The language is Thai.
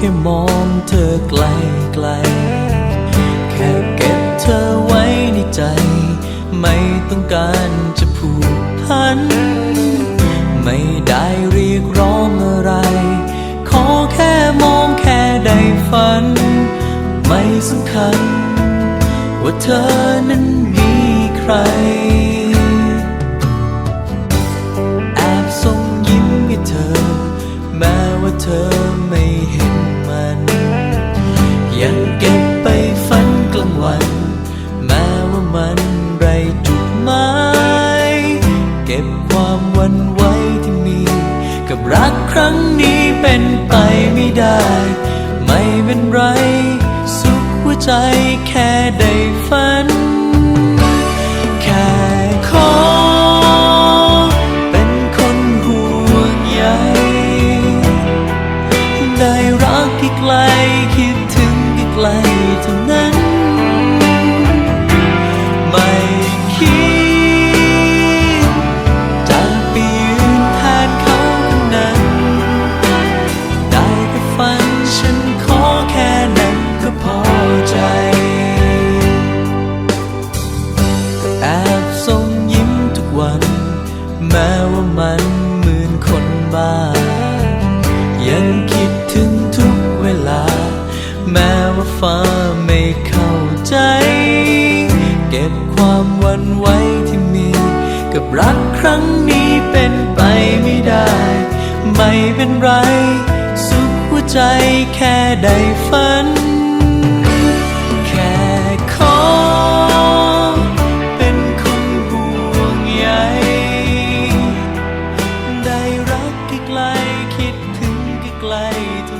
แค่มองเธอไกลไกล แค่เก็บเธอไว้ในใจ ไม่ต้องการจะผูกพัน ไม่ได้เรียกร้องอะไร ขอแค่มองแค่ได้ฝัน ไม่สำคัญ ว่าเธอนั้นมีใคร มันไรจุดหมายเก็บความวันไหวที่มี กับรักครั้งนี้เป็นไปไม่ได้ ไม่เป็นไร สุขหัวใจแค่ได้ฝัน แค่ขอ เป็นคนห่วงใยได้รักที่ไกลคิดถึงที่ไกลเท่ แม้ว่ามันเหมือนคนบ้า ยังคิดถึงทุกเวลา แม้ว่าฟ้าไม่เข้าใจ เก็บความหวันไหวที่มี กับรักครั้งนี้เป็นไปไม่ได้ ไม่เป็นไร สุขหัวใจแค่ได้ฝัน ใกล้เธอ